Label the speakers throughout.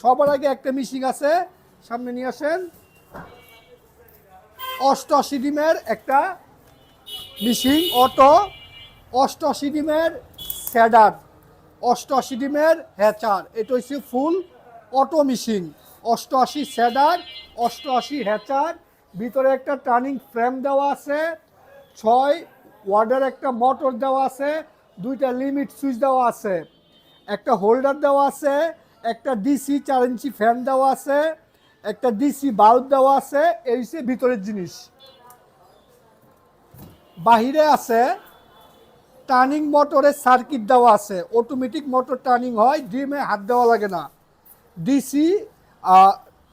Speaker 1: সবার আগে একটা মিশিং আছে। সামনে নিয়ে আসেন। অষ্টআশি ডিমের একটা মিশিং অটো। অষ্টআশি ডিমের স্যাডার অষ্টআশি ডিমের হ্যাচার এটা হচ্ছে ফুল অটো মিশিং অষ্টআশি স্যাডার অষ্টআশি হ্যাচার ভিতরে একটা টার্নিং ফ্রেম দেওয়া আছে। ছয় ওয়ার্ডের একটা মোটর দেওয়া আছে। দুইটা লিমিট সুইচ দেওয়া আছে। একটা হোল্ডার দেওয়া আছে। একটা ডিসি চার ইঞ্চি ফ্যান দেওয়া আছে, একটা ডিসি বাল্ব দেওয়া আছে, এই হচ্ছে ভিতরের জিনিস। বাহিরে আছে টার্নিং মোটরের সার্কিট দেওয়া আছে। অটোমেটিক মোটর টার্নিং হয় ডিমে হাত দেওয়া লাগে না। ডিসি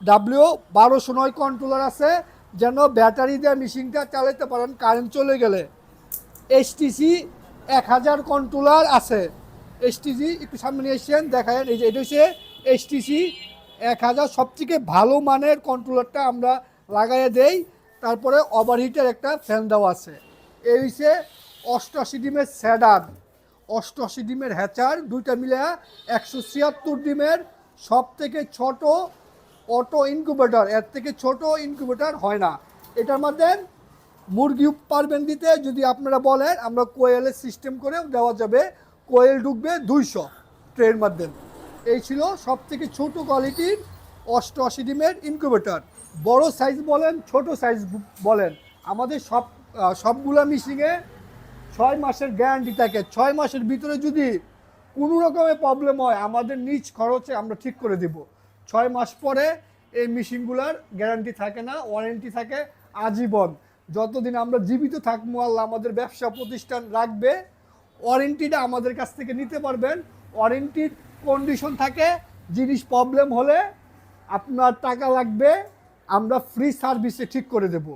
Speaker 1: ডাব্লিউ বারোশো নয় কন্ট্রোলার আছে, যেন ব্যাটারি দিয়ে মেশিনটা চালাতে পারেন কারেন্ট চলে গেলে। এসটিসি এক হাজার কন্ট্রোলার আছে। এসটিসি একটু সামনে নিয়ে এসছেন দেখায় এই যে এটা হচ্ছে এসটিসি এক হাজার সবথেকে ভালো মানের কন্ট্রোলারটা আমরা লাগাইয়ে দেই। তারপরে ওভারহিটের একটা ফ্যান দেওয়া আছে। এই হচ্ছে অষ্টআশি ডিমের স্যাডার অষ্টআশি ডিমের হ্যাচার দুইটা মিলে একশো ছিয়াত্তর ডিমের সব থেকে ছোট অটো ইনকিউবেটর এর থেকে ছোট ইনকিউবেটর হয় না। এটার মধ্যে মুরগি পারবেন দিতে, যদি আপনারা বলেন, আমরা কোয়েলের সিস্টেম করেও দেওয়া যাবে। কোয়েল ঢুকবে দুইশো ট্রের মাধ্যমে। এই ছিল সব থেকে ছোটো কোয়ালিটির অষ্টআশি ডিমের ইনকিউবেটর বড় সাইজ বলেন, ছোট সাইজ বলেন। আমাদের সব সবগুলো মিশিংয়ে ছয় মাসের গ্যারান্টি থাকে। ছয় মাসের ভিতরে যদি কোনো রকমের প্রবলেম হয়, আমাদের নিজ খরচে আমরা ঠিক করে দেব। ছয় মাস পরে এই মেশিনগুলোর গ্যারান্টি থাকে না ওয়ারেন্টি থাকে, আজীবন। যতদিন আমরা জীবিত থাকব, আল্লাহ আমাদের ব্যবসা প্রতিষ্ঠান রাখবে ওয়ারেন্টিটা আমাদের কাছ থেকে নিতে পারবেন। ওয়ারেন্টির কন্ডিশন থাকে, জিনিস প্রবলেম হলে আপনার টাকা লাগবে, আমরা ফ্রি সার্ভিসে ঠিক করে দেব।